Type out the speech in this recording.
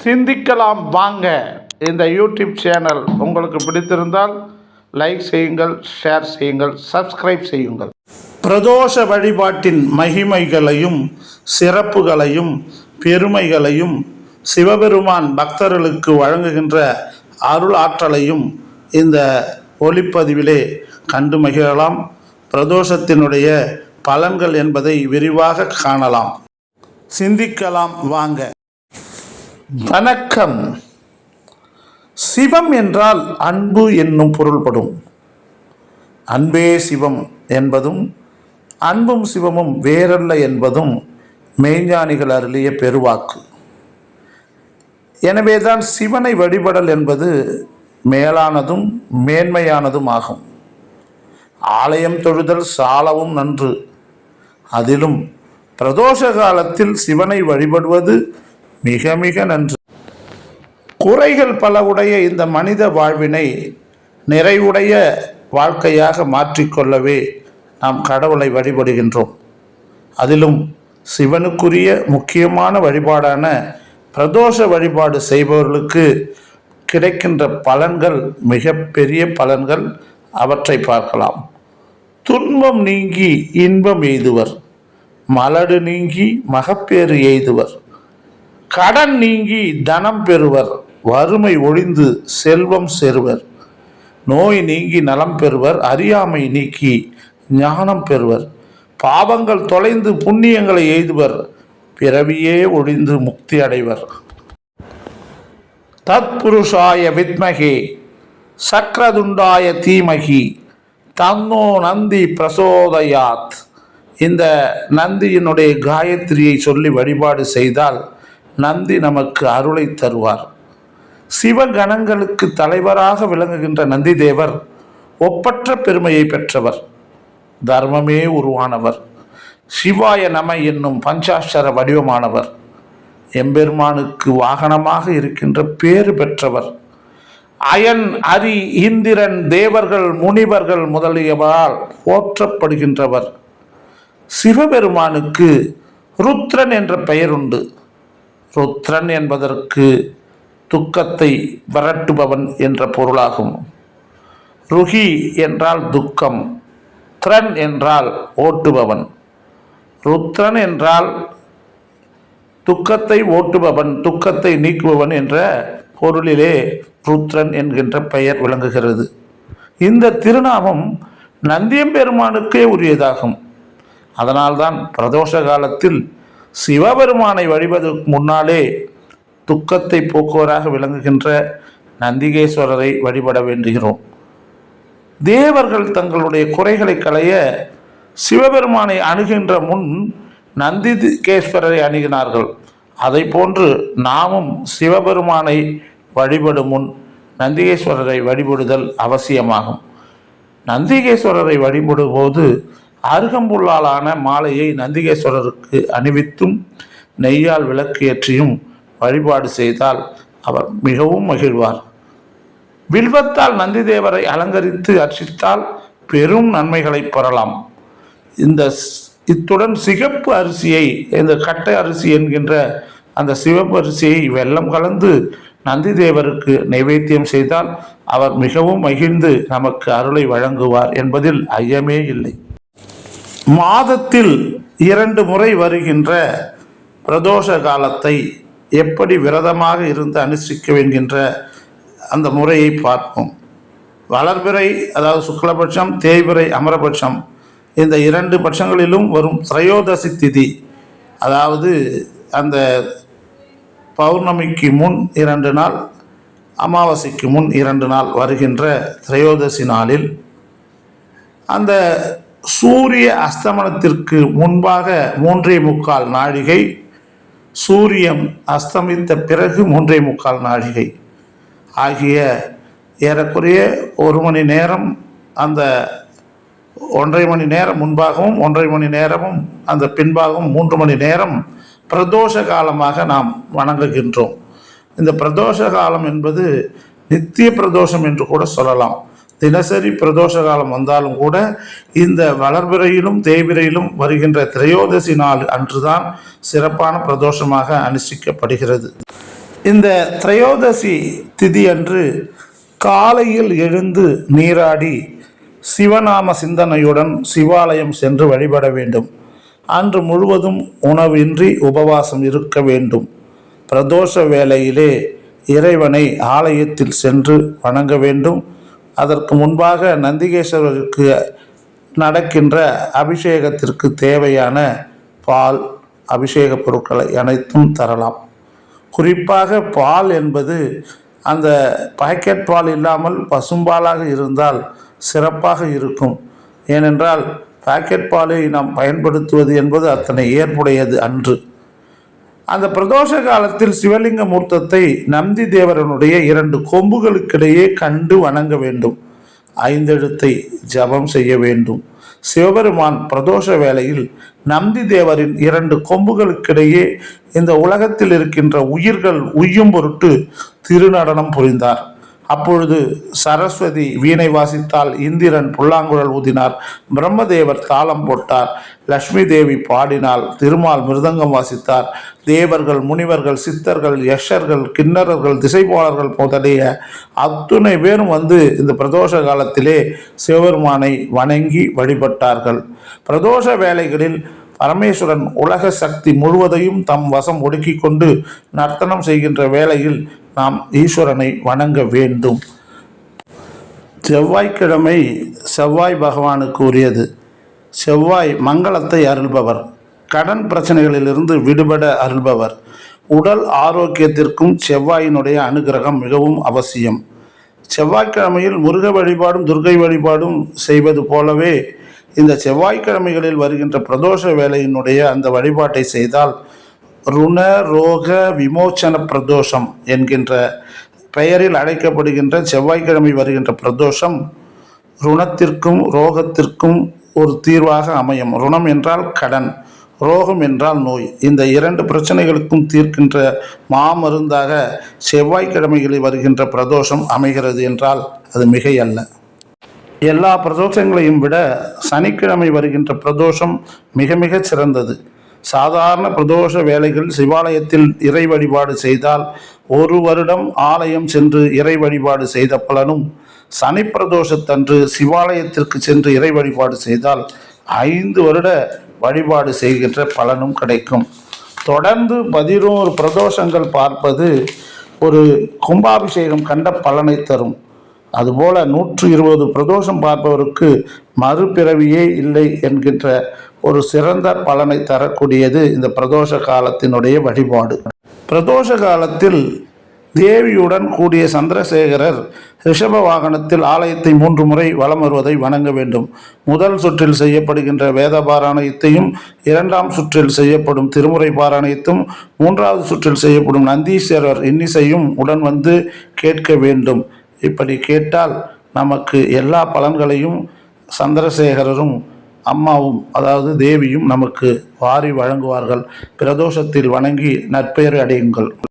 சிந்திக்கலாம் வாங்க. இந்த யூடியூப் சேனல் உங்களுக்கு பிடித்திருந்தால் லைக் செய்யுங்கள் ஷேர் செய்யுங்கள் சப்ஸ்கிரைப் செய்யுங்கள். பிரதோஷ வழிபாட்டின் மகிமைகளையும் சிறப்புகளையும் பெருமைகளையும் சிவபெருமான் பக்தர்களுக்கு வழங்குகின்ற அருள் ஆற்றலையும் இந்த ஒளிப்பதிவிலே கண்டு மகிழலாம். பிரதோஷத்தினுடைய பலன்கள் என்பதை விரிவாக காணலாம். சிந்திக்கலாம் வாங்க. வணக்கம். சிவம் என்றால் அன்பு என்னும் பொருள்படும். அன்பே சிவம் என்பதும் அன்பும் சிவமும் வேறல்ல என்பதும் மெய்ஞானிகள் அருளிய பெருவாக்கு. எனவேதான் சிவனை வழிபடல் என்பது மேலானதும் மேன்மையானதும் ஆகும். ஆலயம் தொழுதல் சாலவும் நன்று. அதிலும் பிரதோஷ காலத்தில் சிவனை வழிபடுவது மிக மிக நன்று. குறைகள் பல உடைய இந்த மனித வாழ்வினை நிறைவுடைய வாழ்க்கையாக மாற்றிக்கொள்ளவே நாம் கடவுளை வழிபடுகின்றோம். அதிலும் சிவனுக்குரிய முக்கியமான வழிபாடான பிரதோஷ வழிபாடு செய்பவர்களுக்கு கிடைக்கின்ற பலன்கள் மிகப்பெரிய பலன்கள் அவற்றை பார்க்கலாம். துன்பம் நீங்கி இன்பம் எய்துவர். மலடு நீங்கி மகப்பேறு எய்துவர். கடன் நீங்கி தனம் பெறுவர் வறுமை ஒழிந்து செல்வம் சேருவர். நோய் நீங்கி நலம் பெறுவர் அறியாமை நீக்கி ஞானம் பெறுவர். பாவங்கள் தொலைந்து புண்ணியங்களை எய்துவர் பிறவியே ஒழிந்து முக்தி அடைவர். தத்புருஷாய வித்மகே சக்கரதுண்டாய தீமகி தன்னோ நந்தி பிரசோதயாத். இந்த நந்தியினுடைய காயத்ரியை சொல்லி வழிபாடு செய்தால் நந்தி நமக்கு அருளை தருவார். சிவகணங்களுக்கு தலைவராக விளங்குகின்ற நந்தி தேவர் ஒப்பற்ற பெருமையை பெற்றவர். தர்மமே உருவானவர். சிவாய நம என்னும் பஞ்சாட்சர வடிவமானவர். எம்பெருமானுக்கு வாகனமாக இருக்கின்ற பேறு பெற்றவர். அயன் அரி இந்திரன் தேவர்கள் முனிவர்கள் முதலியவரால் போற்றப்படுகின்றவர். சிவபெருமானுக்கு ருத்ரன் என்ற பெயர் உண்டு ருத்ரன் என்பதற்கு துக்கத்தை விரட்டுபவன் என்ற பொருளாகும். ருகி என்றால் துக்கம் த்ரன் என்றால் ஓட்டுபவன். ருத்ரன் என்றால் துக்கத்தை ஓட்டுபவன் துக்கத்தை நீக்குபவன் என்ற பொருளிலே ருத்ரன் என்கின்ற பெயர் விளங்குகிறது. இந்த திருநாமம் நந்தியம்பெருமானுக்கே உரியதாகும். அதனால்தான் பிரதோஷ காலத்தில் சிவபெருமானை வழிபதற்கு முன்னாலே துக்கத்தை போக்குவராக விளங்குகின்ற நந்திகேஸ்வரரை வழிபட வேண்டுகிறோம். தேவர்கள் தங்களுடைய குறைகளை களைய சிவபெருமானை அணுகின்ற முன் நந்திகேஸ்வரரை அணுகினார்கள். அதை போன்று நாமும் சிவபெருமானை வழிபடும் முன் நந்திகேஸ்வரரை வழிபடுதல் அவசியமாகும். நந்திகேஸ்வரரை வழிபடும்போது அருகம்புல்லாலான மாலையை நந்திகேஸ்வரருக்கு அணிவித்தும் நெய்யால் விளக்கு ஏற்றியும் வழிபாடு செய்தால் அவர் மிகவும் மகிழ்வார். வில்வத்தால் நந்திதேவரை அலங்கரித்து அர்ச்சித்தால் பெரும் நன்மைகளை பெறலாம். இந்த ஸ்- இத்துடன் சிகப்பு அரிசியை இந்த கட்டை அரிசி என்கின்ற அந்த சிவப்பு அரிசியை வெள்ளம் கலந்து நந்திதேவருக்கு நைவேத்தியம் செய்தால் அவர் மிகவும் மகிழ்ந்து நமக்கு அருளை வழங்குவார் என்பதில் ஐயமே இல்லை. மாதத்தில் இரண்டு முறை வருகின்ற பிரதோஷ காலத்தை எப்படி விரதமாக இருந்து அனுஷ்டிக்க என்கின்ற அந்த முறையை பார்ப்போம். வளர்பிறை அதாவது சுக்லபட்சம் தேய்பிறை அமரபட்சம் இந்த இரண்டு பட்சங்களிலும் வரும் திரையோதசி திதி அதாவது அந்த பௌர்ணமிக்கு முன் இரண்டு நாள் அமாவாசைக்கு முன் இரண்டு நாள் வருகின்ற திரையோதசி நாளில் அந்த சூரிய அஸ்தமனத்திற்கு முன்பாக மூன்றே முக்கால் நாழிகை சூரியன் அஸ்தமித்த பிறகு மூன்றே முக்கால் நாழிகை. ஆகிய ஏறக்குறைய ஒரு மணி நேரம் அந்த ஒன்றரை மணி நேரம் முன்பாகவும் ஒன்றரை மணி நேரமும் அந்த பின்பாகவும் மூன்று மணி நேரம் பிரதோஷ காலமாக நாம் வணங்குகின்றோம். இந்த பிரதோஷ காலம் என்பது நித்திய பிரதோஷம் என்று கூட சொல்லலாம். தினசரி பிரதோஷ காலம் வந்தாலும் கூட இந்த வளர்பிறையிலும் தேய்பிறையிலும் வருகின்ற திரையோதசி நாள் அன்றுதான் சிறப்பான பிரதோஷமாக அனுஷ்டிக்கப்படுகிறது. இந்த திரையோதசி திதி அன்று காலையில் எழுந்து நீராடி சிவநாம சிந்தனையுடன் சிவாலயம் சென்று வழிபட வேண்டும். அன்று முழுவதும் உணவின்றி உபவாசம் இருக்க வேண்டும். பிரதோஷ வேளையிலே இறைவனை ஆலயத்தில் சென்று வணங்க வேண்டும். அதற்கு முன்பாக நந்திகேஸ்வரருக்கு நடக்கின்ற அபிஷேகத்திற்கு தேவையான பால் அபிஷேக பொருட்களை அனைத்தும் தரலாம். குறிப்பாக பால் என்பது அந்த பாக்கெட் பால் இல்லாமல் பசும்பாலாக இருந்தால் சிறப்பாக இருக்கும். ஏனென்றால் பாக்கெட் பாலை நாம் பயன்படுத்துவது என்பது அத்தனை ஏற்புடையது அன்று. அந்த பிரதோஷ காலத்தில் சிவலிங்க மூர்த்தத்தை நந்தி தேவரனுடைய இரண்டு கொம்புகளுக்கிடையே கண்டு வணங்க வேண்டும். ஐந்தெழுத்தை ஜபம் செய்ய வேண்டும். சிவபெருமான் பிரதோஷ வேளையில் நந்தி தேவரின் இரண்டு கொம்புகளுக்கிடையே இந்த உலகத்தில் இருக்கின்ற உயிர்கள் உய்யும் பொருட்டு திருநடனம் புரிந்தார். அப்பொழுது சரஸ்வதி வீணை வாசித்தால் இந்திரன் புல்லாங்குழல் ஊதினார். பிரம்மதேவர் தாளம் போட்டார். லக்ஷ்மி தேவி பாடினால் திருமால் மிருதங்கம் வாசித்தார். தேவர்கள் முனிவர்கள் சித்தர்கள் யஷர்கள் கிண்ணறர்கள் திசைப்பாளர்கள் முதலிய அத்துணை பேரும் வந்து இந்த பிரதோஷ காலத்திலே சிவபெருமானை வணங்கி வழிபட்டார்கள். பிரதோஷ வேலைகளில் பரமேஸ்வரன் உலக சக்தி முழுவதையும் தம் வசம் ஒடுக்கி கொண்டு நர்த்தனம் செய்கின்ற வேளையில் நாம் ஈஸ்வரனை வணங்க வேண்டும். செவ்வாய்க்கிழமை செவ்வாய் பகவானுக்கு உரியது செவ்வாய் மங்களத்தை அருள்பவர். கடன் பிரச்சனைகளிலிருந்து விடுபட அருள்பவர். உடல் ஆரோக்கியத்திற்கும் செவ்வாயினுடைய அனுகிரகம் மிகவும் அவசியம். செவ்வாய்க்கிழமையில் முருக வழிபாடும் துர்கை வழிபாடும் செய்வது போலவே இந்த செவ்வாய்க்கிழமைகளில் வருகின்ற பிரதோஷ வேலையினுடைய அந்த வழிபாட்டை செய்தால் ருண ரோக விமோச்சன பிரதோஷம் என்கின்ற பெயரில் அழைக்கப்படுகின்ற செவ்வாய்க்கிழமை வருகின்ற பிரதோஷம் ருணத்திற்கும் ரோகத்திற்கும் ஒரு தீர்வாக அமையும். ருணம் என்றால் கடன் ரோகம் என்றால் நோய். இந்த இரண்டு பிரச்சனைகளுக்கும் தீர்க்கின்ற மாமருந்தாக செவ்வாய்க்கிழமைகளில் வருகின்ற பிரதோஷம் அமைகிறது என்றால் அது மிகையல்ல. எல்லா பிரதோஷங்களையும் விட சனிக்கிழமை வருகின்ற பிரதோஷம் மிக மிக சிறந்தது. சாதாரண பிரதோஷ வேலைகள் சிவாலயத்தில் இறை வழிபாடு செய்தால் ஒரு வருடம் ஆலயம் சென்று இறை வழிபாடு செய்த பலனும் சனி பிரதோஷத்தன்று சிவாலயத்திற்கு சென்று இறை வழிபாடு செய்தால் ஐந்து வருட வழிபாடு செய்கின்ற பலனும் கிடைக்கும். தொடர்ந்து பதினோரு பிரதோஷங்கள் பார்ப்பது ஒரு கும்பாபிஷேகம் கண்ட பலனை தரும். அதுபோல நூற்று இருபது பிரதோஷம் பார்ப்பவருக்கு மறுபிறவியே இல்லை என்கின்ற ஒரு சிறந்த பலனை தரக்கூடியது இந்த பிரதோஷ காலத்தினுடைய வழிபாடு. பிரதோஷ காலத்தில் தேவியுடன் கூடிய சந்திரசேகரர் ரிஷப வாகனத்தில் ஆலயத்தை மூன்று முறை வலம் வருவதை வணங்க வேண்டும். முதல் சுற்றில் செய்யப்படுகின்ற வேத பாராயணத்தையும் இரண்டாம் சுற்றில் செய்யப்படும் திருமுறை பாராயணத்தும் மூன்றாவது சுற்றில் செய்யப்படும் நந்தீஸ்வரர் இன்னிசையும் உடன் வந்து கேட்க வேண்டும். இப்படி கேட்டால் நமக்கு எல்லா பலன்களையும் சந்திரசேகரரும் அம்மாவும் அதாவது தேவியும் நமக்கு வாரி வழங்குவார்கள். பிரதோஷத்தில் வணங்கி நற்பெயர் அடையுங்கள்.